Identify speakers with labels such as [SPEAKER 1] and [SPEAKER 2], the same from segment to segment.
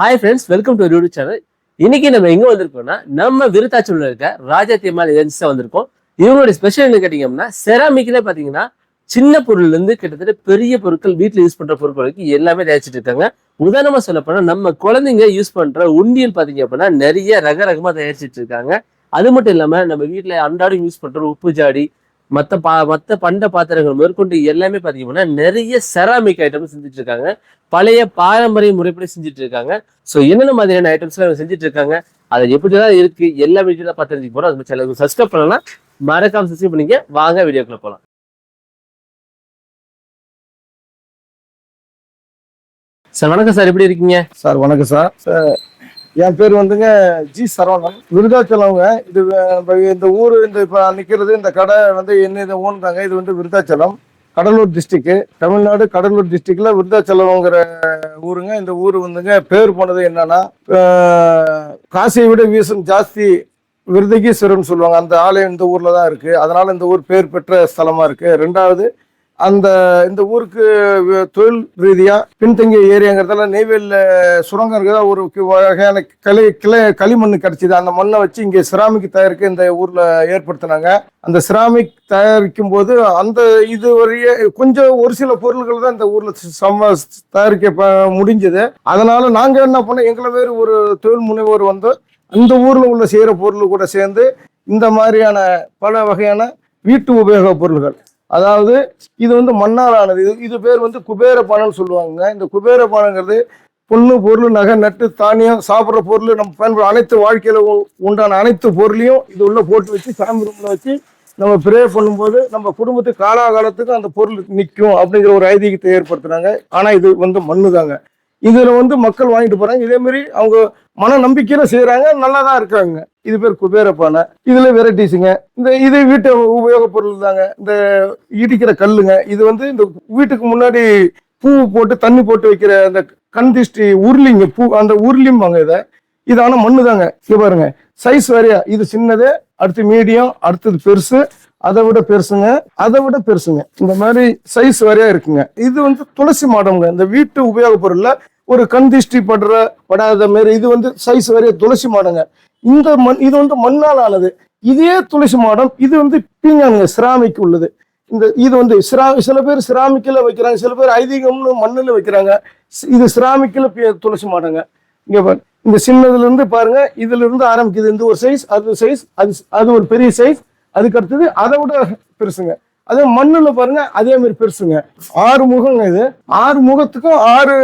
[SPEAKER 1] Hi friends welcome to YouTube channel இன்னைக்கு நம்ம எங்க வந்திருக்கோம்னா நம்ம விருத்தாச்சலில் இருக்க ராஜாத்தியம்மாள் ஏஜென்சி தான் வந்திருக்கோம். இவங்களுடைய ஸ்பெஷல் என்ன கேட்டீங்கன்னா செராமிக்ல பாத்தீங்கன்னா சின்ன பொருள்ல இருந்து கிட்டத்தட்ட பெரிய பொருட்கள் வீட்டில் யூஸ் பண்ற பொருட்கள் வரைக்கும் எல்லாமே தயாரிச்சிட்டு இருக்காங்க. உதாரணமா சொல்ல போனா நம்ம குழந்தைங்க யூஸ் பண்ற உண்டியல் பாத்தீங்க அப்படின்னா நிறைய ரக ரகமா தயாரிச்சிட்டு இருக்காங்க. அது மட்டும் இல்லாம நம்ம வீட்டுல அன்றாடம் யூஸ் பண்ற உப்பு ஜாடி மத்த பா மத்த பண்ட பாத்திரங்கள் மேற்கொண்டு எல்லாமே பாத்தீங்கன்னா நிறைய செராமிக் ஐட்டம் செஞ்சுட்டு இருக்காங்க பழைய பாரம்பரிய முறைப்படி செஞ்சுட்டு இருக்காங்க ஸோ என்னென்ன மாதிரியான ஐட்டம்ஸ் எல்லாம் செஞ்சுட்டு இருக்காங்க அது எப்படிதான் இருக்கு? எல்லா வீடியோ பார்த்து தெரிஞ்சுக்க போறோம் அது சேனலுக்கு சப்ஸ்கிரைப் பண்ணலாம் மறக்காம சப்ஸ்கிரைப் பண்ணிக்க வாங்க வீடியோக்குள்ள போலாம். சார் வணக்கம் சார் எப்படி இருக்கீங்க?
[SPEAKER 2] சார் வணக்கம் சார் சார் என் பேர் வந்துங்க ஜி சரவணன். விருதாச்சலம்ங்க இது இந்த ஊர் இந்த இப்போ நிற்கிறது இந்த கடை வந்து என்ன இதை ஓன்றாங்க இது வந்து விருதாச்சலம் கடலூர் டிஸ்ட்ரிக்ட் தமிழ்நாடு கடலூர் டிஸ்ட்ரிக்ட்ல விருதாச்சலம்ங்கிற ஊருங்க. இந்த ஊர் வந்துங்க பேர் போனது என்னன்னா காசியை விட வீசம் ஜாஸ்தி விருதகீஸ்வரன் சொல்லுவாங்க. அந்த ஆலயம் இந்த ஊர்ல தான் இருக்கு. அதனால இந்த ஊர் பேர் பெற்ற ஸ்தலமா இருக்கு. ரெண்டாவது அந்த இந்த ஊருக்கு தொழில் ரீதியாக பின்தங்கிய ஏரியாங்கிறதால நெய்வேலியில் சுரங்கம் இருக்கிறதா ஒரு வகையான களி கிளை களிமண் கிடச்சிது. அந்த மண்ணை வச்சு இங்கே சிராமிக் தயாரிக்க இந்த ஊரில் ஏற்படுத்தினாங்க. அந்த சிராமிக் தயாரிக்கும் போது அந்த இது வரைய கொஞ்சம் ஒரு சில பொருள்கள் தான் இந்த ஊரில் சம தயாரிக்க ப- முடிஞ்சது. அதனால் நாங்கள் என்ன பண்ணோம்? எங்களை வேறு ஒரு தொழில் முனைவோர் வந்து அந்த ஊரில் உள்ள செய்கிற பொருள் கூட சேர்ந்து இந்த மாதிரியான பல வகையான வீட்டு உபயோக பொருள்கள் அதாவது இது வந்து மண்ணால் ஆனது இது இது பேர் வந்து குபேர பானைன்னு சொல்லுவாங்க இந்த குபேர பானைங்கிறது பொண்ணு பொருள் நகை நட்டு தானியம் சாப்பிட்ற பொருள் நம்ம பயன்படுற அனைத்து வாழ்க்கையில் உண்டான அனைத்து பொருளையும் இது உள்ள போட்டு வச்சு சாமி ரூமில் வச்சு நம்ம ப்ரே பண்ணும்போது நம்ம குடும்பத்துக்கு காலாகாலத்துக்கு அந்த பொருள் நிற்கும் அப்படிங்கிற ஒரு ஐதீகத்தை ஏற்படுத்துனாங்க ஆனால் இது வந்து மண்ணு தாங்க இதில் வந்து மக்கள் வாங்கிட்டு போகிறாங்க இதேமாரி அவங்க மன நம்பிக்கையில செய்கிறாங்க நல்லா தான் இருக்காங்க. இது பேர் குபேர பானை இதுல வெரைட்டிஸுங்க. இந்த இது வீட்டு உபயோக பொருள் தாங்க இந்த இடிக்கிற கல்லுங்க. இது வந்து இந்த வீட்டுக்கு முன்னாடி பூ போட்டு தண்ணி போட்டு வைக்கிற அந்த கண் திஷ்டி உருளிங்க பூ அந்த உருளிம்பாங்க இதை. இது ஆனால் மண்ணு தாங்க இங்கே பாருங்க. சைஸ் வேறையா. இது சின்னது அடுத்து மீடியம் அடுத்தது பெருசு. அதை விட பெருசுங்க. அதை விட பெருசுங்க. இந்த மாதிரி சைஸ் வேறையா இருக்குங்க. இது வந்து துளசி மாடம்ங்க. இந்த வீட்டு உபயோக பொருள்ல ஒரு கண் திஷ்டி படுற படாத மாரி இது வந்து சைஸ் வேறையா துளசி மாடங்க. இந்த மண் இது வந்து மண்ணால் ஆனது இதே துளசி மாடம் இது வந்து பீங்கானுங்க சிராமிக்கு உள்ளது. இந்த இது வந்து சிரா சில பேர் சிராமிக்கில் வைக்கிறாங்க சில பேர் ஐதீகம்னு மண்ணில் வைக்கிறாங்க. இது சிராமிக்கில் துளசி மாடங்க. இங்கே இந்த சின்னதுலேருந்து பாருங்கள் பாருங்க இதுல ஆரம்பிக்குது. இந்த ஒரு சைஸ் அது சைஸ் அது அது ஒரு பெரிய சைஸ் அதுக்கு அடுத்தது அதை விட பெருசுங்க. அதே மண்ணில் பாருங்க அதே மாதிரி பெருசுங்க. ஆறு முகங்க இது. ஆறு முகத்துக்கும் ஆறு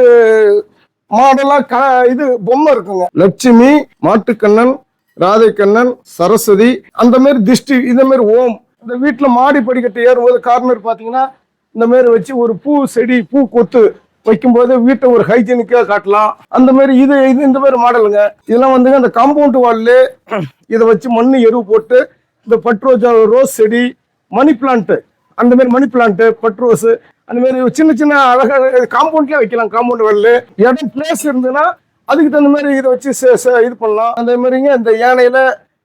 [SPEAKER 2] மாடலா க இது பொம்மை இருக்குங்க. லட்சுமி மாட்டுக்கண்ணன் ராதைக்கண்ணன் சரஸ்வதி அந்த மாதிரி திஷ்டி இந்த மாதிரி ஓம். இந்த வீட்டில் மாடி படிக்கட்டு ஏறும்போது கார்னர் பார்த்தீங்கன்னா இந்த மாதிரி வச்சு ஒரு பூ செடி பூ கொத்து வைக்கும்போது வீட்டை ஒரு ஹைஜீனிக்காக காட்டலாம். அந்த மாதிரி இது இது இந்த மாதிரி மாடலுங்க. இதெல்லாம் வந்துங்க அந்த காம்பவுண்ட் வால்ல இதை வச்சு மண் எரு போட்டு இந்த பட்ரோஜா ரோஸ் செடி மணி பிளான்ட்டு அந்த மாதிரி மணி பிளான்ட்டு பட்ரோஸு அந்த மாதிரி சின்ன சின்ன அழகாக காம்பவுண்ட்லேயே வைக்கலாம் காம்பவுண்ட் வால்ல இடம் பிளேஸ் இருந்ததுன்னா அதுக்கு தகுந்த மாதிரி இதை வச்சு இது பண்ணலாம். அந்த மாதிரிங்க இந்த யானையில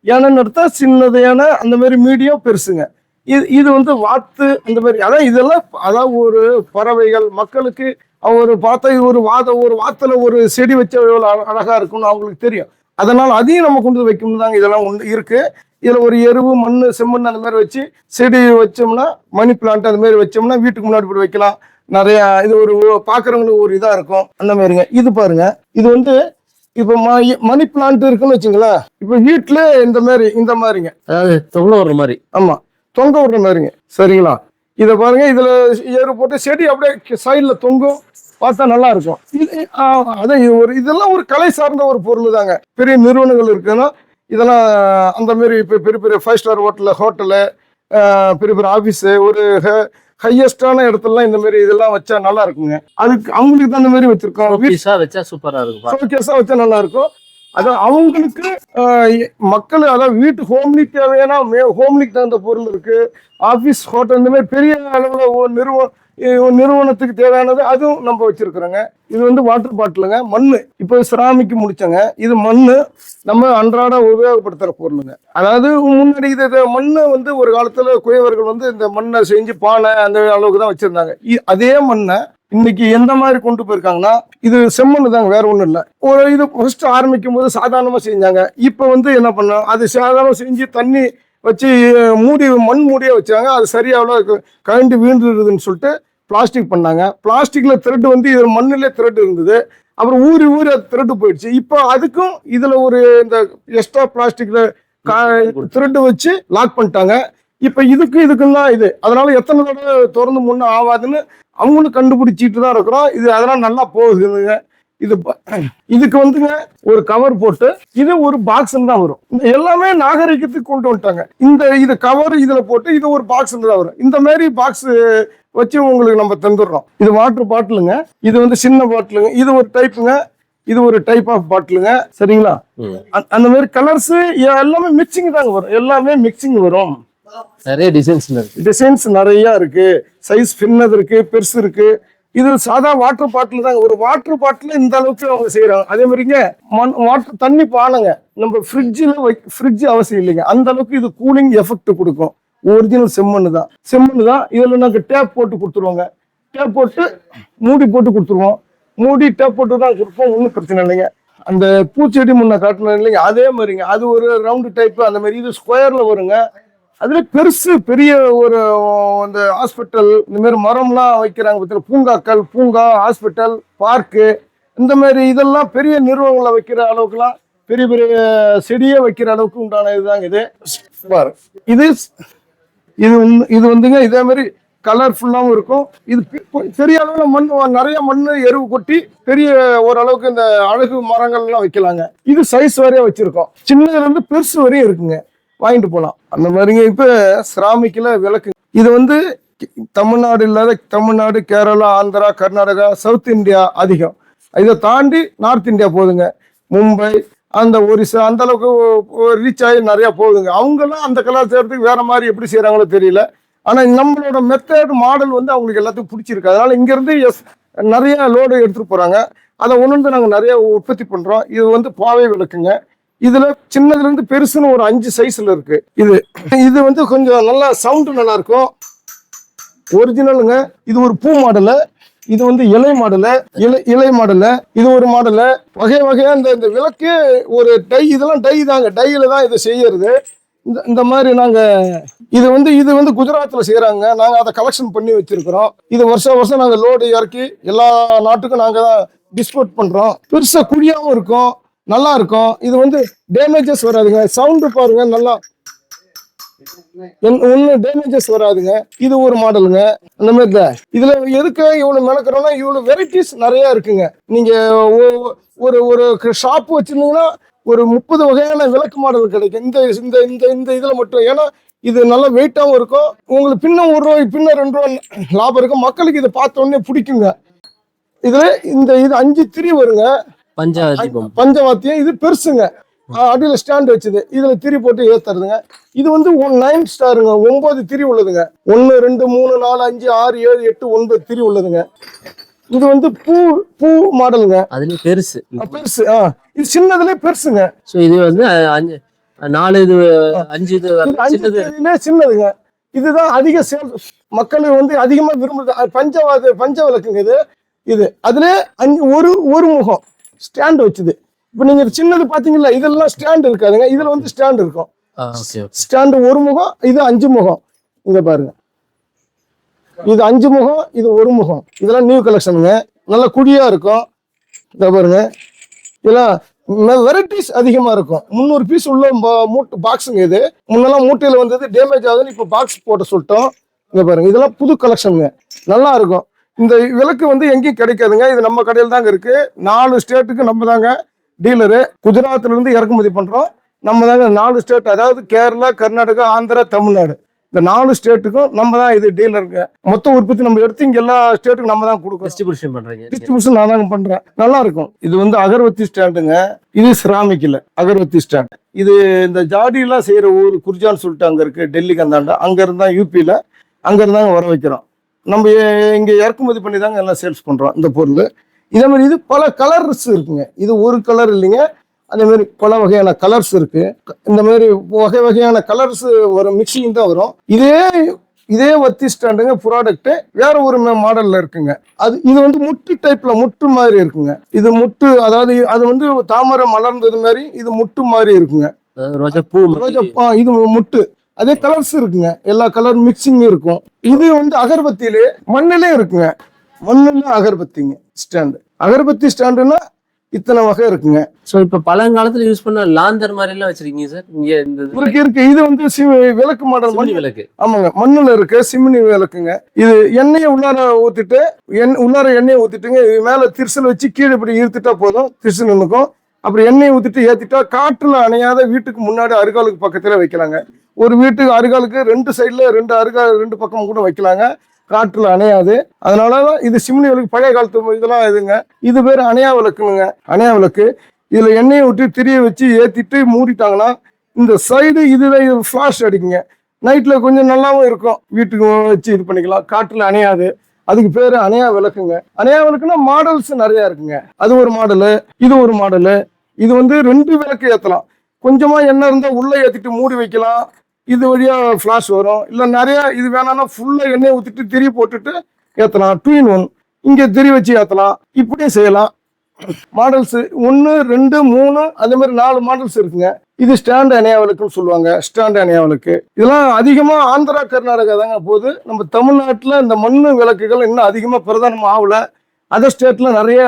[SPEAKER 2] யானைன்னு எடுத்தா சின்னது யானை அந்த மாதிரி மீடியம் பெருசுங்க. இது இது வந்து வாத்து அந்த மாதிரி. அதான் இதெல்லாம் அதாவது ஒரு பறவைகள். மக்களுக்கு அவங்க ஒரு பார்த்தா இது ஒரு வாத ஒரு வாத்தில் ஒரு செடி வச்ச எவ்வளோ அழகாக அழகா இருக்கும்னு அவங்களுக்கு தெரியும். அதனால அதையும் நம்ம கொண்டு வந்து வைக்கணும் தாங்க இதெல்லாம் ஒன்று இருக்கு. இதில் ஒரு எருவு மண் செம்மண் அந்த மாதிரி வச்சு செடி வச்சோம்னா மணி பிளான்ட் அந்த மாதிரி வச்சோம்னா வீட்டுக்கு முன்னாடி போய் வைக்கலாம். நிறைய இது ஒரு பாக்குறவங்களுக்கு ஒரு இதா இருக்கும். அந்த மாதிரிங்க இது பாருங்க. இது வந்து இப்ப மணி பிளான்ட் இருக்குன்னு வச்சுங்களேன். இப்ப வீட்டுல இந்த மாதிரி இந்த மாதிரிங்க.
[SPEAKER 1] அதாவது தொங்கல வர்ற மாதிரி.
[SPEAKER 2] ஆமா. தொங்க விடுற மாதிரிங்க. சரிங்களா? இதை பாருங்க. இதுல ஏறு போட்டு செடி அப்படியே சைடுல தொங்கும். பார்த்தா நல்லா இருக்கும். இது அதான் இது ஒரு இதெல்லாம் ஒரு கலை சார்ந்த ஒரு பொருள் தாங்க. பெரிய நிறுவனங்கள் இருக்குன்னா இதெல்லாம் அந்த மாதிரி இப்போ பெரிய பெரிய ஃபைவ் ஸ்டார் ஹோட்டலு ஹோட்டலு பெரிய பெரிய ஆஃபீஸு ஒரு ஹையஸ்டான இடத்துலலாம் இந்த மாதிரி இதெல்லாம் வச்சா நல்லா இருக்குங்க. அதுக்கு அவங்களுக்கு தான் அந்த மாதிரி வச்சிருக்கோம்.
[SPEAKER 1] பீஸா வச்சா சூப்பரா இருக்கும்.
[SPEAKER 2] ஷோகேஸா வச்சா நல்லா இருக்கும். அதான் அவங்களுக்கு மக்கள் அதாவது வீட்டு ஹோம்லிக்கு தேவையான ஹோம்லிக்கு தகுந்த பொருள் இருக்கு. ஆஃபீஸ் ஹோட்டல் இந்த மாதிரி பெரிய அளவில் நிறுவனம் நிறுவனத்துக்கு தேவையானது அதுவும் நம்ம வச்சிருக்கிறோங்க. இது வந்து வாட்டர் பாட்டிலுங்க. மண் இப்போ சிராமிக்கு முடிச்சங்க. இது மண் நம்ம அன்றாட உபயோகப்படுத்துகிற பொருளுங்க. அதாவது முன்னாடி இது மண்ணை வந்து ஒரு காலத்தில் குயவர்கள் வந்து இந்த மண்ணை செஞ்சு பானை அந்த அளவுக்கு தான் வச்சுருந்தாங்க. இ- அதே மண்ணை இன்னைக்கு எந்த மாதிரி கொண்டு போயிருக்காங்கன்னா இது செம்மண் தாங்க வேற ஒன்றும் இல்லை. ஒரு இது ஃபர்ஸ்ட் ஆரம்பிக்கும் போது சாதாரணமாக செஞ்சாங்க. இப்போ வந்து என்ன பண்ணோம்? அது சாதாரணமாக செஞ்சு தண்ணி வச்சு மூடி மண் மூடியே வச்சாங்க. அது சரியாக கழண்டு வீழ்ந்துருதுன்னு சொல்லிட்டு பிளாஸ்டிக் பண்ணாங்க. பிளாஸ்டிக்கில் திருட்டு வந்து இதில் மண்ணிலே திருட்டு இருந்தது. அப்புறம் ஊறி ஊறி அது த்ரெட் போயிடுச்சு. இப்போ அதுக்கும் இதில் ஒரு இந்த எக்ஸ்ட்ரா பிளாஸ்டிக்கில் கா திருட்டு வச்சு லாக் பண்ணிட்டாங்க. இப்போ இதுக்கு இதுக்கும் இது. அதனால எத்தனை தடவை திறந்து முன்னே ஆகாதுன்னு அவங்களும் கண்டுபிடிச்சிட்டு தான் இருக்கிறோம். இது அதெல்லாம் நல்லா போகுதுங்க. இது இதுக்கு வந்துங்க ஒரு கவர் போட்டு இது ஒரு பாக்ஸ் தான் வரும். எல்லாமே நாகரிகத்துக்கு கொண்டு வந்துட்டாங்க. இந்த இது கவர் இதுல போட்டு இது ஒரு பாக்ஸ் தான் வரும். இந்த மாதிரி பாக்ஸ் வச்சு உங்களுக்கு நம்ம தந்துடுறோம். இது வாட்டர் பாட்டிலுங்க இது வந்து சின்ன பாட்டிலுங்க இது ஒரு டைப்புங்க இது ஒரு டைப் ஆஃப் பாட்டிலுங்க சரிங்களா. அந்த- மாதிரி கலர்ஸ் எல்லாமே மிக்சிங் தாங்க வரும். எல்லாமே மிக்சிங் வரும்.
[SPEAKER 1] நிறைய டிசைன்ஸ்
[SPEAKER 2] டிசைன்ஸ் நிறைய இருக்கு. சைஸ் சின்னது இருக்கு பெருசு இருக்கு. இது சாதா வாட்டர் பாட்டில் தாங்க. ஒரு வாட்டர் பாட்டில் இந்த அளவுக்கு அவங்க செய்கிறாங்க அதே மாதிரிங்க மண் வாட்டர் தண்ணி பானைங்க. நம்ம ஃப்ரிட்ஜில் வை ஃப்ரிட்ஜ் அவசியம் இல்லைங்க. அந்த அளவுக்கு இது கூலிங் எஃபெக்ட் கொடுக்கும். ஒரிஜினல் செம்மண்ணு தான். செம்மண் தான். இதில் நாங்கள் டேப் போட்டு கொடுத்துருவோங்க. டேப் போட்டு மூடி போட்டு கொடுத்துருவோம். மூடி டேப் போட்டு தான் கொடுப்போம். ஒன்றும் பிரச்சனை இல்லைங்க. அந்த பூச்செடி முன்ன காட்டினது இல்லைங்க. அதே மாதிரிங்க. அது ஒரு ரவுண்டு டைப்பு அந்த மாதிரி இது ஸ்கொயரில் வருங்க. அதுல பெருசு பெரிய ஒரு அந்த ஹாஸ்பிட்டல் இந்த மாதிரி மரம்லாம் வைக்கிறாங்க பார்த்தீங்கன்னா பூங்காக்கள் பூங்கா ஹாஸ்பிட்டல் பார்க்கு இந்த மாதிரி இதெல்லாம் பெரிய நிறுவனங்களை வைக்கிற அளவுக்குலாம் பெரிய பெரிய செடியே வைக்கிற அளவுக்கு உண்டான இதுதாங்க இது. பாரு. இது இது வந்து- இது வந்துங்க இதே மாதிரி கலர்ஃபுல்லாகவும் இருக்கும். இது பெரிய அளவில் மண் நிறைய மண் எருவு கொட்டி பெரிய ஓரளவுக்கு இந்த அழகு மரங்கள்லாம் வைக்கலாங்க. இது சைஸ் வரைய வச்சிருக்கோம். சின்னதுலேருந்து பெருசு வரையும் இருக்குங்க. வாங்கிட்டு போகலாம் அந்த மாதிரிங்க இப்போ சிராமிக்கில் விளக்கு. இது வந்து தமிழ்நாடு இல்லாத தமிழ்நாடு கேரளா ஆந்திரா கர்நாடகா சவுத் இந்தியா அதிகம். இதை தாண்டி நார்த் இந்தியா போகுதுங்க. மும்பை அந்த ஒரிசா அந்த அளவுக்கு ரீச் ஆகி நிறையா போகுதுங்க. அவங்கெல்லாம் அந்த கலாச்சாரத்துக்கு வேற மாதிரி எப்படி செய்கிறாங்களோ தெரியல. ஆனால் நம்மளோட மெத்தட் மாடல் வந்து அவங்களுக்கு எல்லாத்துக்கும் பிடிச்சிருக்கு. அதனால இங்கேருந்து எஸ் நிறைய லோடு எடுத்துகிட்டு போகிறாங்க அதை ஒன்று நாங்கள் நிறைய உற்பத்தி பண்ணுறோம் இது வந்து பாவை விளக்குங்க. இதுல சின்னதுல இருந்து பெருசுன்னு ஒரு அஞ்சு சைஸ்ல இருக்கு. இது இது வந்து கொஞ்சம் நல்லா சவுண்டு நல்லா இருக்கும் ஒரிஜினலுங்க இது ஒரு பூ மாடலு இது வந்து இலை மாடலு இலை இலை மாடலு இது ஒரு மாடலு வகை வகையா இந்த இந்த விளக்கு ஒரு டை இதெல்லாம் டை தாங்க. டையில தான் இதை செய்யறது. இந்த இந்த மாதிரி நாங்க இது வந்து இது வந்து குஜராத்ல செய்யறாங்க நாங்க அதை கலெக்ஷன் பண்ணி வச்சிருக்கிறோம். இது வருஷம் வருஷம் நாங்க லோடு இறக்கி எல்லா நாட்டுக்கும் நாங்க தான் டிஸ்போர்ட் பண்றோம். பெருசா குழியாவும் இருக்கும். நல்லா இருக்கும் இது வந்து டேமேஜஸ் வராதுங்க. சவுண்டு பாருங்க நல்லா ஒன்றும் டேமேஜஸ் வராதுங்க. இது ஒரு மாடலுங்க அந்த மாதிரி தான் இதுல எதுக்கு இவ்வளவு மெனக்கிறோம்னா இவ்வளவு வெரைட்டிஸ் நிறைய இருக்குங்க. நீங்க ஒரு ஒரு ஷாப் வச்சிருந்தீங்கன்னா ஒரு முப்பது வகையான விளக்கு மாடல் கிடைக்கும். இந்த இந்த இந்த இந்த இதுல மட்டும். ஏன்னா இது நல்லா வெயிட்டாகவும் இருக்கும். உங்களுக்கு பின்ன ஒரு ரூபாய் பின்ன ரெண்டு ரூபா லாபம் இருக்கும். மக்களுக்கு இதை பார்த்த உடனே பிடிக்குங்க. இதுல இந்த இது அஞ்சு திரி வருங்க.
[SPEAKER 1] பஞ்சாவதி பொம்மை
[SPEAKER 2] பஞ்சவாத்தியம் இது பெருசுங்க. அடியில ஸ்டாண்ட் வச்சது. இதுல திரி போட்டு ஏத்துறதுங்க. இது வந்து நைன் ஸ்டாருங்க ஒன்பது திரி உள்ளதுங்க. ஒன்னு ரெண்டு மூணு நாலு அஞ்சு ஆறு ஏழு எட்டு ஒன்பது திரி உள்ளதுங்க. இது வந்து பூ பூ மாடலுங்க.
[SPEAKER 1] அதுலயும் பெருசு.
[SPEAKER 2] பெருசு. ஆ இது சின்னதுல பெருசுங்க.
[SPEAKER 1] ஸோ இது வந்து அஞ்சு நாலு இது அஞ்சு இது சின்னது.
[SPEAKER 2] சின்னதுங்க. இதுதான் அதிக சேல் மக்கள் வந்து அதிகமா விரும்புறது. பஞ்சவாத பஞ்ச விளக்குங்க இது. இது. அதுல அஞ்சு ஒரு ஒரு முகம். ஸ்டாண்ட் வச்சுது. இப்போ நீங்க சின்னது பாத்தீங்களா இதெல்லாம் ஸ்டாண்ட் இருக்காதுங்க. இதுல வந்து ஸ்டாண்ட் இருக்கும். ஸ்டாண்டு ஒரு முகம் இது அஞ்சு முகம். இங்க பாருங்க. இது அஞ்சு முகம் இது ஒரு முகம். இதெல்லாம் நியூ கலெக்ஷனுங்க நல்ல குழியா இருக்கும். இத பாருங்க. இதெல்லாம் வெரைட்டிஸ் அதிகமா இருக்கும். முந்நூறு பீஸ் உள்ள மூட்டை பாக்ஸுங்க இது. முன்னெல்லாம் மூட்டையில வந்தது டேமேஜ் ஆகுதுன்னு இப்போ பாக்ஸ் போட சொல்லிட்டோம். இங்க பாருங்க. இதெல்லாம் புது கலெக்ஷனுங்க நல்லா இருக்கும். இந்த விளக்கு வந்து எங்கேயும் கிடைக்காதுங்க. இது நம்ம கடையில் தாங்க இருக்கு. நாலு ஸ்டேட்டுக்கு நம்ம தாங்க டீலரு. குஜராத்ல இருந்து இறக்குமதி பண்றோம். நம்ம தாங்க நாலு ஸ்டேட் அதாவது கேரளா கர்நாடகா ஆந்திரா தமிழ்நாடு. இந்த நாலு ஸ்டேட்டுக்கும் நம்ம தான் இது டீலருங்க. மொத்த உற்பத்தி நம்ம எடுத்து இங்க எல்லா ஸ்டேட்டுக்கும் நம்ம தான் கொடுக்குறோம்.
[SPEAKER 1] டிஸ்ட்ரிபியூஷன் பண்றீங்க.
[SPEAKER 2] டிஸ்ட்ரிபியூஷன் நான் தாங்க பண்றேன். நல்லா இருக்கும். இது வந்து அகர்வத்தி ஸ்டாண்டுங்க. இது சிராமிக் இல்ல அகர்வத்தி ஸ்டாண்ட். இது இந்த ஜாடி எல்லாம் செய்யற ஊர் குர்ஜான்னு சொல்லிட்டு அங்க இருக்கு டெல்லிக்கு அந்தாண்ட அங்க இருந்தா யூபியில அங்க இருந்தாங்க வர வைக்கிறோம். நம்ம இங்க இறக்குமதி பண்ணி தாங்க எல்லாம் சேல்ஸ் பண்றோம் இந்த பொருள். இதே மாதிரி இது பல கலர்ஸ் இருக்குங்க. இது ஒரு கலர் இல்லைங்க. அதே மாதிரி பல வகையான கலர்ஸ் இருக்கு. இந்த மாதிரி வகை வகையான கலர்ஸ் வரும் மிக்சிங் தான் வரும். இதே இதே வத்தி ஸ்டாண்டுங்க ப்ராடக்ட் வேற ஒரு மாடல்ல இருக்குங்க. அது இது வந்து முட்டு டைப்ல முட்டு மாதிரி இருக்குங்க. இது முட்டு அதாவது அது வந்து தாமரை மலர்ந்தது மாதிரி இது முட்டு மாதிரி இருக்குங்க.
[SPEAKER 1] ரோஜா பூ
[SPEAKER 2] ரோஜா இது முட்டு. அதே கலர்ஸ் இருக்குங்க. எல்லா கலர் மிக்சிங் இருக்கும். இது வந்து அகர்பத்தியிலே மண்ணிலே இருக்குங்க. மண்ணுல அகர்பத்திங்க ஸ்டாண்டு. அகர்பத்தி ஸ்டாண்டுன்னா இத்தனை வகை இருக்குங்க.
[SPEAKER 1] சோ இப்ப பழங்காலத்துல யூஸ் பண்ண லாந்தர் மாதிரி எல்லாம் வச்சிருக்கீங்க சார்? இங்க இந்த
[SPEAKER 2] இருக்கு இருக்கு. இது வந்து விளக்கு மாடல்
[SPEAKER 1] சிம்னி விளக்கு.
[SPEAKER 2] ஆமாங்க. மண்ணுல இருக்கு சிம்னி விளக்குங்க. இது எண்ணெயை உள்ளார ஊத்திட்டு எண் உள்ளார எண்ணெயை ஊத்திட்டுங்க இது மேல திருசல் வச்சு கீழே இப்படி இழுத்துட்டா போதும் திருசல் நிற்கும் அப்புறம் எண்ணெய் ஊற்றிட்டு ஏற்றிட்டா காற்றில் அணையாத வீட்டுக்கு முன்னாடி அருகாலுக்கு பக்கத்தில் வைக்கலாங்க. ஒரு வீட்டுக்கு அருகாலுக்கு ரெண்டு சைடில் ரெண்டு அருகால் ரெண்டு பக்கம் கூட வைக்கலாங்க. காற்றில் அணையாது. அதனால தான் இது சிம்னி விளக்கு பழைய காலத்து இதெல்லாம் இதுங்க. இது பேர் அணையா விளக்குங்க. அணையா விளக்கு. இதில் எண்ணெயை விட்டு திரிய வச்சு ஏற்றிட்டு மூடிட்டாங்கன்னா இந்த சைடு இதுதான் இது ஃப்ளாஷ் அடிக்குங்க நைட்டில் கொஞ்சம் நல்லாவும் இருக்கும். வீட்டுக்கு வச்சு இது பண்ணிக்கலாம். காற்றில் அணையாது. அதுக்கு பேர் அணையா விளக்குங்க. அணையா விளக்குன்னா மாடல்ஸ் நிறையா இருக்குங்க. அது ஒரு மாடலு இது ஒரு மாடலு இது வந்து ரெண்டு விளக்கு ஏற்றலாம் கொஞ்சமாக எண்ணெய் இருந்தால் உள்ளே ஏற்றிட்டு மூடி வைக்கலாம். இது வழியாக ஃப்ளாஷ் வரும். இல்லை நிறையா இது வேணாம்னா ஃபுல்லாக எண்ணெய் ஊற்றிட்டு திரி போட்டுட்டு ஏற்றலாம் டூ இன் ஒன் இங்கே திரி வச்சு ஏற்றலாம் இப்படியே செய்யலாம். மாடல்ஸு ஒன்று ரெண்டு மூணு அதே மாதிரி நாலு மாடல்ஸ் இருக்குங்க. இது ஸ்டாண்ட் அணையாவலுக்குன்னு சொல்லுவாங்க. ஸ்டாண்ட் அணையாவலுக்கு இதெல்லாம் அதிகமாக ஆந்திரா கர்நாடகா தாங்க போகுது. நம்ம தமிழ்நாட்டில் இந்த மண் விளக்குகள் இன்னும் அதிகமாக பிரதானம் ஆகல. அதர் ஸ்டேட்டில் நிறைய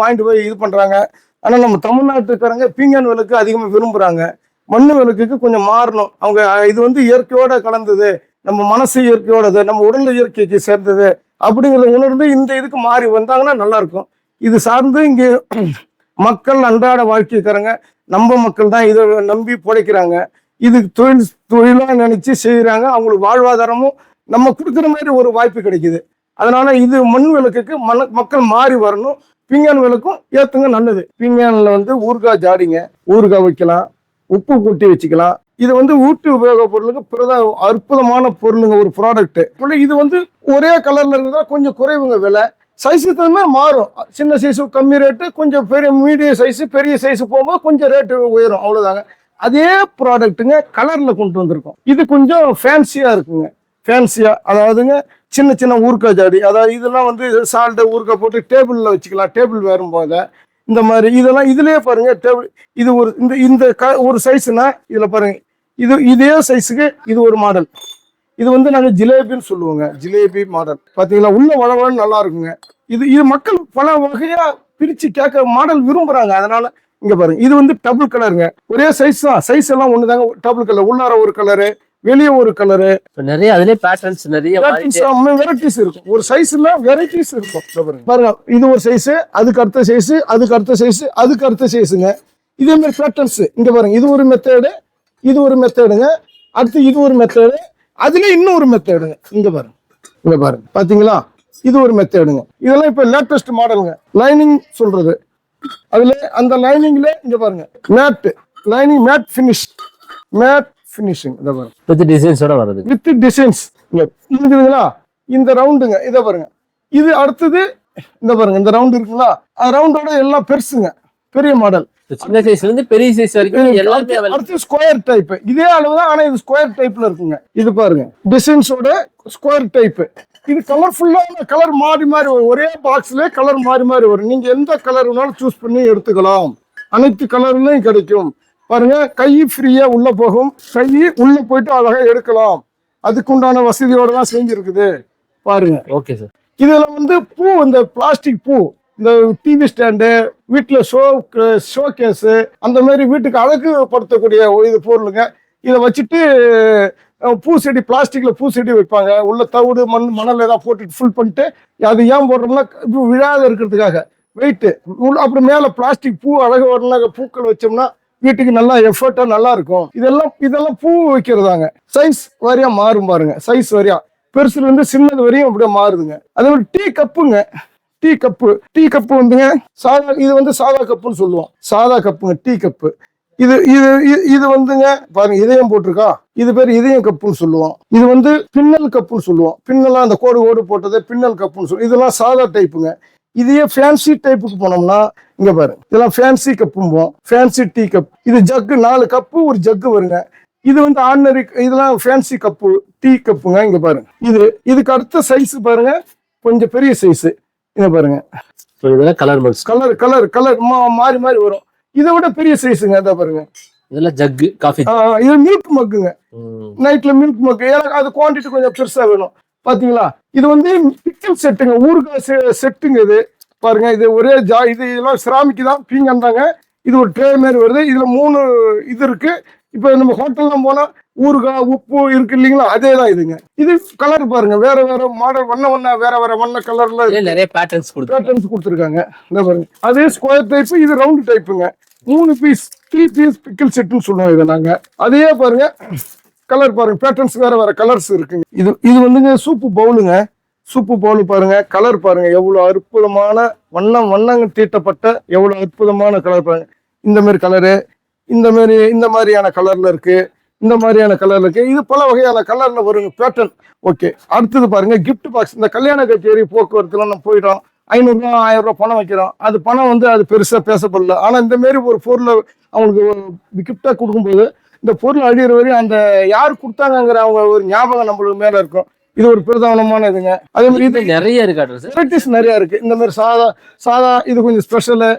[SPEAKER 2] வாங்கிட்டு போய் இது பண்ணுறாங்க ஆனால் நம்ம தமிழ்நாட்டுக்காரங்க பீங்கான் விளக்கு அதிகமாக விரும்புகிறாங்க மண்ணு விளக்குக்கு கொஞ்சம் மாறணும். அவங்க இது வந்து இயற்கையோட கலந்தது. நம்ம மனசு இயற்கையோடது. நம்ம உடல் இயற்கைக்கு சேர்ந்தது. அப்படிங்கிறத உணர்ந்து இந்த இதுக்கு மாறி வந்தாங்கன்னா நல்லா இருக்கும் இது சார்ந்து இங்கே மக்கள் அன்றாட வாழ்க்கைக்காரங்க நம்ம மக்கள் தான் இதை நம்பி பிழைக்கிறாங்க இது தொழில் தொழிலாக நினச்சி செய்கிறாங்க அவங்களுக்கு வாழ்வாதாரமும் நம்ம கொடுக்குற மாதிரி ஒரு வாய்ப்பு கிடைக்குது. அதனால இது மண் விளக்குக்கு மன மக்கள் மாறி வரணும். பீங்கான்களுக்கும் ஏத்துங்க நல்லது. பீங்கானில் வந்து ஊறுகாய் ஜாடிங்க. ஊறுகாய் வைக்கலாம் உப்பு கூட்டி வச்சுக்கலாம். இது வந்து ஊட்டி உபயோக பொருளுக்கு பிரதா அற்புதமான பொருளுங்க ஒரு ப்ராடக்ட் இது வந்து ஒரே கலர்ல இருந்தா கொஞ்சம் குறைவுங்க விலை. சைஸு தகுந்த மாதிரி மாறும். சின்ன சைஸு கம்மி ரேட்டு கொஞ்சம் பெரிய மீடியம் சைஸு பெரிய சைஸு போகும்போது கொஞ்சம் ரேட்டு உயரும். அவ்வளோதாங்க அதே ப்ராடக்ட்டுங்க கலர்ல கொண்டு வந்திருக்கோம். இது கொஞ்சம் ஃபேன்சியா இருக்குங்க. ஃபேன்சியா அதாவதுங்க சின்ன சின்ன ஊறுக்காய் ஜாடி அதாவது இதெல்லாம் வந்து சால்ட்டை ஊறுக்காய் போட்டு டேபிளில் வச்சுக்கலாம். டேபிள் வரும்போது இந்த மாதிரி இதெல்லாம் இதுலேயே பாருங்க டேபிள் இது ஒரு இந்த இந்த க ஒரு சைஸ்னா இதில் பாருங்க. இது இதே சைஸுக்கு இது ஒரு மாடல் இது வந்து நாங்கள் ஜிலேபின்னு சொல்லுவோங்க. ஜிலேபி மாடல் பாத்தீங்களா? உள்ள வளவளன்னு நல்லா இருக்குங்க. இது இது மக்கள் பல வகையாக பிரித்து கேட்க மாடல் விரும்புகிறாங்க அதனால இங்கே பாருங்க. இது வந்து டபுள் கலருங்க ஒரே சைஸ் தான். சைஸ் எல்லாம் ஒண்ணுதாங்க. டபுள் கலர் உள்ளார ஒரு கலரு வெளியே ஒரு கலரு
[SPEAKER 1] நிறைய அதுலயே பேட்டர்ன்ஸ் நிறைய
[SPEAKER 2] வெரைட்டிஸ் இருக்கும். ஒரு சைஸ்ல வெரைட்டிஸ் இருக்கும். பாருங்க. இது ஒரு சைஸ் அதுக்கு அடுத்த சைஸ் அதுக்கு அடுத்த சைஸ் அதுக்கு அடுத்த சைஸுங்க இதே மாதிரி பேட்டர்ன்ஸ் இங்க பாருங்க இது ஒரு மெத்தேடு இது ஒரு மெத்தேடுங்க அடுத்து இது ஒரு மெத்தேடு அதுல இன்னொரு மெத்தேடுங்க இங்க பாருங்க. இங்க பாருங்க. பாத்தீங்களா? இது ஒரு மெத்தேடுங்க இதெல்லாம் இப்ப லேட்டஸ்ட் மாடலுங்க லைனிங் சொல்றது. அதுல அந்த லைனிங்ல இங்க பாருங்க. Matte lining matte finish matte finishing இதை பாருங்க.
[SPEAKER 1] வித் டிசைன்ஸோட வருது
[SPEAKER 2] வித் டிசைன்ஸ் இருக்குதுங்களா? இந்த ரவுண்டுங்க இதை பாருங்க. இது அடுத்தது இந்த பாருங்க இந்த ரவுண்ட் இருக்குங்களா? ரவுண்டோட எல்லாம் பெருசுங்க. பெரிய மாடல்
[SPEAKER 1] சின்ன சைஸ்ல இருந்து பெரிய சைஸ் வரைக்கும் எல்லாமே.
[SPEAKER 2] அடுத்து ஸ்கொயர் டைப் இதே அளவு தான் ஆனா இது ஸ்கொயர் டைப்ல இருக்குங்க. இது பாருங்க. டிசைன்ஸோட ஸ்கொயர் டைப் இது கலர்ஃபுல்லான கலர் மாறி மாறி வரும். ஒரே பாக்ஸ்ல கலர் மாறி மாறி வரும். நீங்க எந்த கலர் வேணாலும் சூஸ் பண்ணி எடுத்துக்கலாம். அனைத்து கலர்லயும் கிடைக்கும். பாருங்க கை ஃப்ரீயா உள்ள போகும். கை உள்ள போயிட்டு அழகா எடுக்கலாம். அதுக்குண்டான வசதியோட தான் செஞ்சிருக்குது. பாருங்க.
[SPEAKER 1] ஓகே சார்
[SPEAKER 2] இதுல வந்து பூ இந்த பிளாஸ்டிக் பூ இந்த டிவி ஸ்டாண்டு வீட்டுல ஷோ ஷோ கேஸு அந்த மாதிரி வீட்டுக்கு அழகுபடுத்தக்கூடிய ஒரு இது பொருளுங்க. இதை வச்சுட்டு அஹ், பூ செடி பிளாஸ்டிக்ல பூ செடி வைப்பாங்க. உள்ள தவிடு மண் மணல் ஏதாவது போட்டுட்டு ஃபுல் பண்ணிட்டு அது ஏன் போடுறோம்னா விழாத இருக்கிறதுக்காக. வெயிட்டு அப்புறம் மேல பிளாஸ்டிக் பூ அழகு வரல பூக்கள் வச்சோம்னா வீட்டுக்கு நல்லா எஃபர்ட்டா நல்லா இருக்கும். இதெல்லாம் இதெல்லாம் பூ வைக்கிறதாங்க. சைஸ் வாரியா மாறும் பாருங்க. சைஸ் வாரியா. பெருசுல இருந்து சின்னது வரையும் அப்படியே மாறுதுங்க. அதே மாதிரி tea கப்புங்க. Tea cup. Tea cup வந்துங்க சாதா இது வந்து சாதா கப்புன்னு சொல்லுவோம். சாதா கப்புங்க டீ கப்பு. இது இது இது- இது வந்துங்க பாருங்க இதயம் போட்டிருக்கா? இது பேர் இதயம் கப்புன்னு சொல்லுவோம். இது வந்து பின்னல் கப்புன்னு சொல்லுவோம். பின்னலாம் அந்த கோடு கோடு போட்டதே பின்னல் கப்புன்னு சொல்லுவோம் இதெல்லாம் சாதா டைப்புங்க இதையே ஃபேன்சி டைப்புக்கு போனோம்னா இங்க பாருங்க இதெல்லாம் ஃபேன்சி கப்பும்போம் ஃபேன்சி டீ கப் இது ஜக்கு நாலு கப்பு ஒரு ஜக்கு வருங்க. இது வந்து ஆர்டினரி இதெல்லாம் ஃபேன்சி கப்பு டீ கப்புங்க இங்க பாருங்க. இது இதுக்கு அடுத்த சைஸ் பாருங்க. கொஞ்சம் பெரிய சைஸ் இங்க பாருங்க.
[SPEAKER 1] கலர்
[SPEAKER 2] கலர் கலர் கலர் மாறி மாறி வரும். இதை விட பெரிய சைஸுங்க இதை பாருங்க.
[SPEAKER 1] இதெல்லாம் ஜக்கு காஃபி
[SPEAKER 2] இது மில்க் மக்குங்க நைட்ல மில்க் மக்கு எனக்கு அது குவான்டிட்டி கொஞ்சம் பெருசா வேணும். பாத்தீங்களா? இது வந்து பிக்கல் செட்டுங்க ஊறுகாய் செட்டுங்க இது. பாருங்க இது ஒரே ஜா இது இதெல்லாம் சிராமிக்கு தான் பீங்கந்தாங்க இது ஒரு ட்ரே மாதிரி வருது. இதுல மூணு இது இருக்கு. இப்போ நம்ம ஹோட்டல்லாம் போனா ஊறுகாய் உப்பு இருக்கு இல்லைங்களா? அதே தான் இதுங்க. இது கலர் பாருங்க வேற வேற மாடல் வண்ண வண்ண வேற வேற வண்ண கலர்ல
[SPEAKER 1] நிறைய பேட்டர்ன்ஸ்
[SPEAKER 2] பேட்டர்ன்ஸ் கொடுத்துருக்காங்க. இந்த பாருங்க. அதே ஸ்கொயர் டைப் இது ரவுண்ட் டைப்புங்க மூணு பீஸ் த்ரீ பீஸ் பிக்கிள் செட்டுன்னு சொல்லுவோம் இதை நாங்க. அதே பாருங்க. கலர் பாருங்க பேட்டர்ன்ஸ் வேற வேற கலர்ஸ் இருக்குங்க. இது இது வந்துங்க சூப்பு பவுலுங்க சூப்பு பவுல் பாருங்க கலர் பாருங்க எவ்வளவு அற்புதமான வண்ணம் வண்ணங்க தீட்டப்பட்ட எவ்வளவு அற்புதமான கலர் பாருங்க. இந்த மாதிரி கலரு இந்த மாதிரி இந்த மாதிரியான கலர்ல இருக்கு இந்த மாதிரியான கலர்ல இருக்கு. இது பல வகையான கலர்ல வருங்க பேட்டர்ன் ஓகே அடுத்தது பாருங்க கிஃப்ட் பாக்ஸ் இந்த கல்யாண கச்சேரி போக்குவரத்துல நம்ம போயிட்டோம். ஐநூறுரூவா ஆயிரம் ரூபாய் பணம் வைக்கிறோம். அது பணம் வந்து அது பெருசா பேசப்படல. ஆனா இந்த மாதிரி ஒரு பொருளை அவங்களுக்கு கிஃப்டா கொடுக்கும்போது இந்த பொருள் அழியிற வரையும் அந்த யார் கொடுத்தாங்கங்கிற அவங்க ஒரு ஞாபகம் நம்மளுக்கு மேல இருக்கும். இது ஒரு பிரதானமான இதுங்க. அதே மாதிரி இது
[SPEAKER 1] இது நிறைய இருக்கு அட்ரஸ்.
[SPEAKER 2] வெரைட்டிஸ் நிறைய இருக்கு. இந்த மாதிரி சாதா சாதா இது கொஞ்சம் ஸ்பெஷலு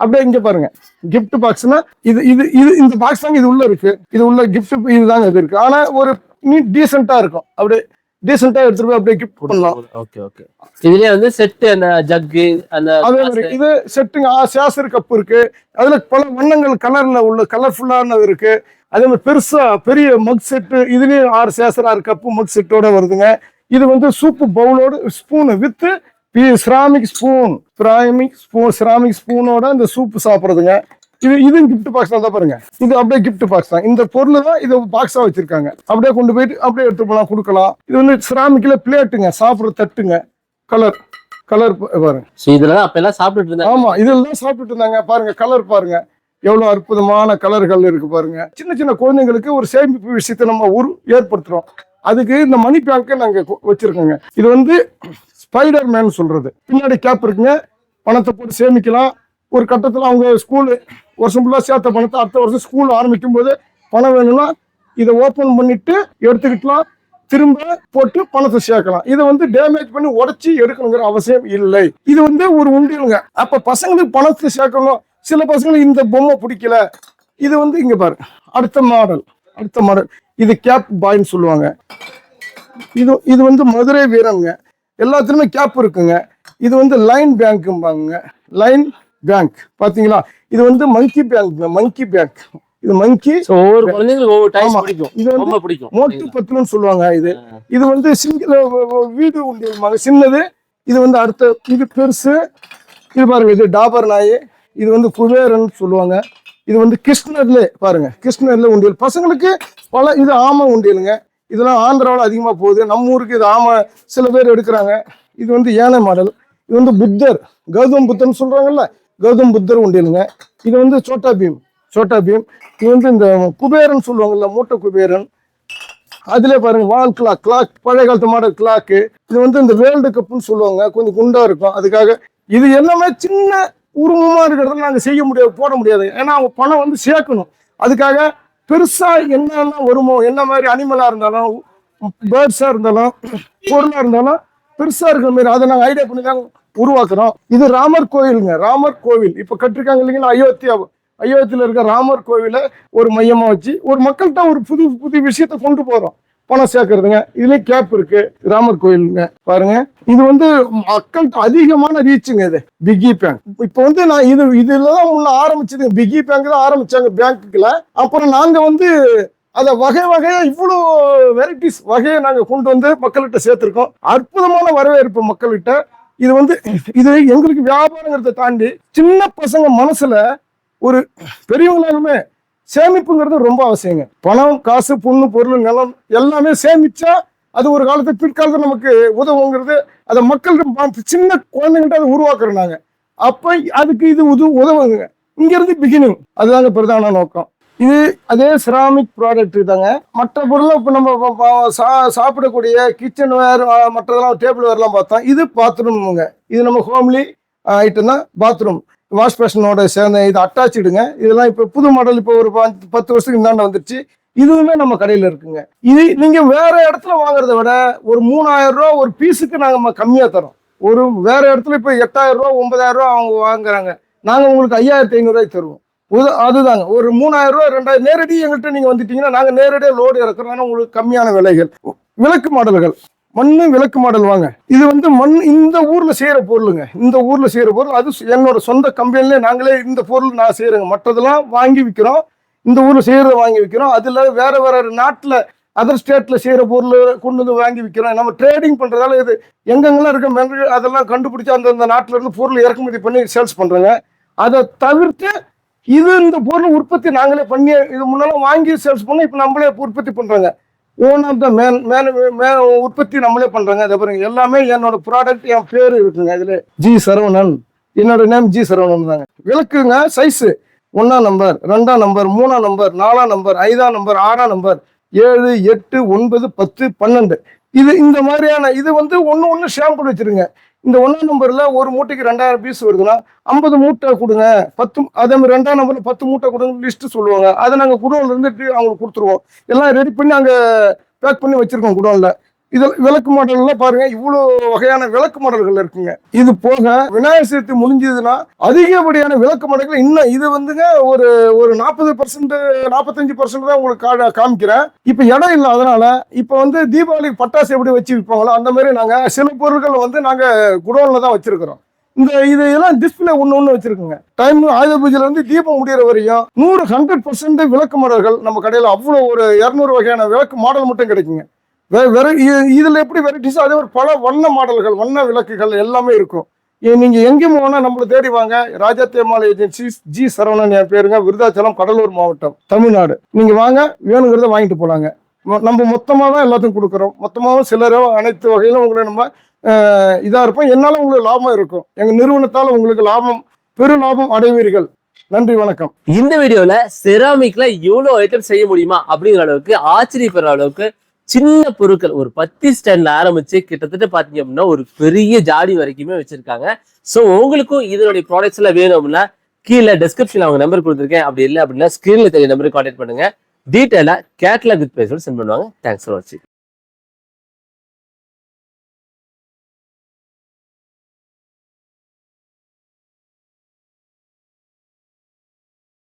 [SPEAKER 2] அப்படியே இங்க பாருங்க. Gift பாக்ஸ்னா இது இது இது இந்த பாக்ஸ் தாங்க இது உள்ள இருக்கு. இது உள்ள gift இதுதாங்க இது இருக்கு. ஆனா ஒரு நீட் டீசெண்டா இருக்கும். அப்படியே டீசெண்டா எடுத்துட்டு போய் அப்படியே கிஃப்ட் பண்ணலாம்.
[SPEAKER 1] ஓகே ஓகே இதுலயே வந்து செட் அந்த ஜக்கு அந்த
[SPEAKER 2] அதே மாதிரி இது செட்டுங்க சேசர் கப் இருக்கு. அதுல பல வண்ணங்கள் கலர்ல உள்ள கலர்ஃபுல்லானது இருக்கு. அதே மாதிரி பெருசா பெரிய மக் செட்டு இதுலயும் ஆறு சேசர் ஆறு கப்பு மக் செட்டோட வருதுங்க. இது வந்து soup பவுலோட spoon with ceramic spoon ceramic spoon ceramic ஸ்பூனோட இந்த சூப்பு சாப்பிடுறதுங்க. இது இது கிஃப்ட் பாக்ஸ் தான் பாருங்க. இது அப்படியே கிஃப்ட் பாக்ஸ் தான். இந்த பொருள் தான் இது பாக்ஸா வச்சிருக்காங்க. அப்படியே கொண்டு போயிட்டு அப்படியே எடுத்து போலாம் கொடுக்கலாம். இது வந்து சிராமிக்ல பிளேட்டுங்க சாப்பிடுற தட்டுங்க. கலர் கலர் பாருங்க.
[SPEAKER 1] ஸோ இதுல தான் அப்ப எல்லாம் சாப்பிட்டுட்டு இருந்தாங்க.
[SPEAKER 2] ஆமா இதில் தான் சாப்பிட்டுட்டு இருந்தாங்க. பாருங்க கலர் பாருங்க. எவ்வளோ அற்புதமான கலர்கள் இருக்கு பாருங்க. சின்ன சின்ன குழந்தைங்களுக்கு ஒரு சேமிப்பு விஷயத்தை நம்ம உரு ஏற்படுத்துகிறோம் அதுக்கு இந்த மணி பேங்கை நாங்கள் வச்சுருக்கோங்க. இது வந்து ஸ்பைடர் மேன் சொல்கிறது பின்னாடி கேப் இருக்குங்க. பணத்தை போட்டு சேமிக்கலாம். ஒரு கட்டத்தில் அவங்க ஸ்கூலு வருஷம் ஃபுல்லாக சேர்த்த பணத்தை அடுத்த வருஷம் ஸ்கூல் ஆரம்பிக்கும் போது பணம் வேணும்னா இதை ஓப்பன் பண்ணிட்டு எடுத்துக்கிட்டலாம். திரும்ப போட்டு பணத்தை சேர்க்கலாம். இதை வந்து டேமேஜ் பண்ணி உடச்சி எடுக்கணுங்கிற அவசியம் இல்லை. இது வந்து ஒரு உண்டியலுங்க. அப்போ பசங்களுக்கு பணத்தை சேர்க்கணும். சில பசங்களுக்கு இந்த பொம்மை பிடிக்கல. இது வந்து இங்க பாருங்க அடுத்த மாடல் அடுத்த மாடல் இது கேப் பாய்ன்னு சொல்லுவாங்க. இது இது வந்து மதுரை வீரங்க எல்லாத்துலயுமே கேப் இருக்குங்க. இது வந்து லைன் பேங்க்கும்பாங்க. Line bank. பாத்தீங்களா? இது வந்து மங்கி பேங்க் மங்கி பேங்க் இது மங்கி
[SPEAKER 1] ஒவ்வொரு குழந்தைங்களுக்கு ஒவ்வொரு டைம். பிடிக்கும்.
[SPEAKER 2] இது வந்து
[SPEAKER 1] ரொம்ப பிடிக்கும்.
[SPEAKER 2] மோட்டு பத்துலன்னு சொல்லுவாங்க இது. இது வந்து சிங்கிள் வீடு உண்டியல் சின்னது. இது வந்து அடுத்த இது பெருசு. இது பாருங்க இது டாபர் நாய். இது வந்து குபேரன் சொல்லுவாங்க. இது வந்து கிருஷ்ணர்ல பாருங்க கிருஷ்ணர்ல உண்டியல். பசங்களுக்கு பல இது ஆமை உண்டியலுங்க. இதெல்லாம் ஆந்திராவில் அதிகமாக போகுது. நம்ம ஊருக்கு இது ஆமை சில பேர் எடுக்கிறாங்க. இது வந்து யானை மாடல். இது வந்து புத்தர். கௌதம் புத்தர்னு சொல்கிறாங்கல்ல கௌதம் புத்தர் உண்டியலுங்க. இது வந்து சோட்டா பீம். சோட்டா பீம். இது வந்து இந்த குபேரன் சொல்லுவாங்கல்ல மூட்டை குபேரன். அதிலே பாருங்க வால் கிளாக் கிளாக் பழைய காலத்து மாடல் கிளாக்கு. இது வந்து இந்த வேர்ல்டு கப்புன்னு சொல்லுவாங்க. கொஞ்சம் குண்டா இருக்கும். அதுக்காக இது எல்லாமே சின்ன உருவமாக இருக்கிறத நாங்கள் செய்ய முடியாது போட முடியாது. ஏன்னா அவங்க பணம் வந்து சேர்க்கணும். அதுக்காக பெருசாக என்னென்ன வருமோ என்ன மாதிரி அனிமலாக இருந்தாலும் பேர்ட்ஸாக இருந்தாலும் பொருளாக இருந்தாலும் பெருசாக இருக்கிற மாதிரி அதை நாங்கள் ஐடியா பண்ணி தான் உருவாக்குறோம். இது ராமர் கோவிலுங்க ராமர் கோவில். இப்போ கட்டிருக்காங்க இல்லைங்கன்னா அயோத்தியா அயோத்தியில் இருக்க ராமர் கோவிலை ஒரு மையமாக வச்சு ஒரு மக்கள்கிட்ட ஒரு புது புது விஷயத்த கொண்டு போகிறோம் பணம் சேர்க்கறதுங்க. இதுலயே கேப் இருக்கு. ராமர் கோயிலுங்க பாருங்க. இது வந்து மக்களுக்கு அதிகமான ரீச்சுங்க இது. பிக்கி பேங்க் இப்போ வந்து நான் இது இதுலதான் முன்ன ஆரம்பிச்சது. பிக்கி பேங்க் தான் ஆரம்பிச்சாங்க பேங்க்குல. அப்புறம் நாங்க வந்து அதை வகை வகையா இவ்வளோ வெரைட்டிஸ் வகையை நாங்க கொண்டு வந்து மக்கள்கிட்ட சேர்த்துருக்கோம். அற்புதமான வரவேற்பு மக்கள்கிட்ட. இது வந்து இது எங்களுக்கு வியாபாரங்கிறத தாண்டி சின்ன பசங்க மனசுல ஒரு பெரியவங்களாலுமே சேமிப்புங்கிறது ரொம்ப அவசியங்க. பணம் காசு பொண்ணு பொருள் நிலம் எல்லாமே சேமிச்சா அது ஒரு காலத்து பிற்காலத்தில் நமக்கு உதவுங்கிறது அதை மக்களுக்கு சின்ன குழந்தைங்கிட்ட அதை உருவாக்குறோம் நாங்கள் அப்போ அதுக்கு இது உது உதவுங்க இங்கேருந்து பிகினிங் அதுதாங்க பிரதான நோக்கம். இது அதே செராமிக் ப்ராடக்ட் தாங்க. மற்ற பொருளும் இப்போ நம்ம சா- சாப்பிடக்கூடிய கிச்சன் வேர் மற்றதெல்லாம் டேபிள் வேர்லாம் பார்த்தோம். இது பாத்ரூமுங்க இது நம்ம ஹோம்லி ஐட்டம் தான் பாத்ரூம் வாஷ் பேஷனோட சேர்ந்த இது அட்டாச்சுடுங்க இதெல்லாம் இப்போ புது மாடல் இப்போ ஒரு பத்து வருஷத்துக்கு இந்தாண்ட வந்துருச்சு. இதுவுமே நம்ம கடையில் இருக்குங்க. இது நீங்கள் வேற இடத்துல வாங்குறத விட ஒரு மூணாயிரம் ரூபா ஒரு பீஸுக்கு நாங்கள் கம்மியாக தரோம். ஒரு வேற இடத்துல இப்போ எட்டாயிரம் ரூபா ஒன்பதாயிரம் ரூபா அவங்க வாங்குறாங்க. நாங்கள் உங்களுக்கு ஐயாயிரத்தி ஐநூறுரூவாய்க்கு தருவோம். உத- அதுதாங்க. ஒரு மூணாயிரம் ரூபா ரெண்டாயிரம் நேரடி எங்கள்கிட்ட நீங்கள் வந்துட்டீங்கன்னா நாங்கள் நேரடியாக லோடு இறக்குறோம். ஆனால் உங்களுக்கு கம்மியான விலைகள். விளக்கு மாடல்கள். மண்ணு விளக்கு மாடல் வாங்க. இது வந்து மண் இந்த ஊர்ல செய்யற பொருளுங்க. இந்த ஊர்ல செய்யற பொருள் அது என்னோட சொந்த கம்பெனிலே நாங்களே இந்த பொருள் நான் செய்யறேங்க மற்றதெல்லாம் வாங்கி விற்கிறோம் இந்த ஊர்ல செய்யறத வாங்கி விற்கிறோம் அதுல வேற வேற நாட்டுல அதர் ஸ்டேட்ல செய்யற பொருள் கொண்டு வந்து வாங்கி விற்கிறோம் நம்ம ட்ரேடிங் பண்றதால இது எங்கெங்கெல்லாம் இருக்க மெங்க அதெல்லாம் கண்டுபிடிச்சு அந்தந்த நாட்டுல இருந்து பொருள் இறக்குமதி பண்ணி சேல்ஸ் பண்றாங்க. அதை தவிர்த்து இது இந்த பொருள் உற்பத்தி நாங்களே பண்ணி இது முன்னெல்லாம் வாங்கி சேல்ஸ் பண்ணோம் இப்போ நம்மளே உற்பத்தி பண்றாங்க. One of the man man மே- உற்பத்தி நம்மளே பண்றாங்க. அதை பாருங்க. எல்லாமே என்னோட ப்ராடக்ட் என் பேர் இருக்குங்க இதில். ஜி சரவணன். என்னோட நேம் ஜி சரவணன் தாங்க. விளக்குங்க சைஸ் ஒன்னாம் நம்பர் ரெண்டாம் நம்பர் மூணாம் நம்பர் நாலாம் நம்பர் ஐதாம் நம்பர் ஆறாம் நம்பர் ஏழு எட்டு ஒன்பது பத்து பன்னெண்டு. இது இந்த மாதிரியான இது வந்து ஒன்று ஒன்று ஷாம்பிள் வச்சிருங்க. இந்த ஒன்றாம் நம்பர்ல ஒரு மூட்டைக்கு ரெண்டாயிரம் பீஸ் வருதுன்னா ஐம்பது மூட்டை கொடுங்க. பத்து அதே மாதிரி ரெண்டாம் நம்பர்ல பத்து மூட்டை கொடுங்க லிஸ்ட் சொல்லுவாங்க. அதை நாங்கள் குடோன்ல இருந்து அவங்களுக்கு கொடுத்துருவோம். எல்லாம் ரெடி பண்ணி அங்கே பேக் பண்ணி வச்சிருக்கோம் குடோன்ல. இதில் விளக்கு மாடல்லாம் பாருங்க இவ்வளோ வகையான விளக்கு மாடல்கள் இருக்குங்க. இது போக விநாயகர் சதுர்த்தி முடிஞ்சதுன்னா அதிகப்படியான விளக்கு மாடல்கள் இன்னும் இது வந்துங்க ஒரு ஒரு நாற்பது பர்சன்ட் நாற்பத்தஞ்சு பர்சன்ட் தான் உங்களுக்கு காமிக்கிறேன். இப்போ இடம் இல்லை அதனால இப்போ வந்து தீபாவளிக்கு பட்டாசு எப்படி வச்சு விற்பாங்களோ அந்த மாதிரி நாங்கள் சில பொருட்கள் வந்து நாங்கள் குடோனில் தான் வச்சிருக்கிறோம். இந்த இது எல்லாம் டிஸ்பிளே ஒன்று ஒன்று வச்சிருக்குங்க. டைம் ஆயுத பூஜையில இருந்து தீபம் முடியிற வரையும் நூறு ஹண்ட்ரட் பர்சன்ட் விளக்கு மாடல்கள் நம்ம கடையில் அவ்வளோ ஒரு இரநூறு வகையான விளக்கு மாடல் மட்டும் கிடைக்குங்க. வே- வேற எப்படி வெரைட்டிஸ் அதே ஒரு பல வண்ண மாடல்கள் வண்ண விளக்குகள் எல்லாமே இருக்கும். நீங்கள் எங்கேயும் போனால் நம்மளை தேடி வாங்க. ராஜா தேமால் ஏஜென்சிஸ் ஜி சரவணன் என் பேருங்க விருதாச்சலம் கடலூர் மாவட்டம் தமிழ்நாடு. நீங்கள் வாங்க வேணுங்கிறத வாங்கிட்டு போகலாங்க மொ- நம்ம மொத்தமாக தான் எல்லாத்தையும் கொடுக்குறோம். மொத்தமாகவும் சிலரோ அனைத்து வகையிலும் உங்களை நம்ம இதாக இருப்போம். என்னால் உங்களுக்கு லாபம் இருக்கும். எங்கள் நிறுவனத்தால் உங்களுக்கு லாபம் பெரு லாபம் அடைவீர்கள். நன்றி வணக்கம்.
[SPEAKER 1] இந்த வீடியோவில் செராமிக்ல எவ்வளோ ஐட்டம் செய்ய முடியுமா? அப்படிங்கிற அளவுக்கு ஆச்சரியப்படுற அளவுக்கு சின்ன பொருட்கள் ஒரு பத்தி ஸ்டாண்ட்ல ஆரம்பிச்சு கிட்டத்தட்ட பாத்தீங்க அப்படின்னா ஒரு பெரிய ஜாடி வரைக்குமே வச்சிருக்காங்க. ஸோ உங்களுக்கும் இதனுடைய ப்ராடக்ட்ஸ் எல்லாம் வேணும் அப்படின்னா கீழே டிஸ்கிரிப்ஷன்ல அவங்க நம்பர் கொடுத்துருக்கேன். அப்படி இல்லை அப்படின்னா ஸ்கிரீன்ல தெரிய நம்பருக்கு கான்டாக்ட் பண்ணுங்க. டீட்டெயிலாக கேட்லாக் வித் பேசோட சென்ட் பண்ணுவாங்க. தேங்க்ஸ் ஃபார் வாட்சிங்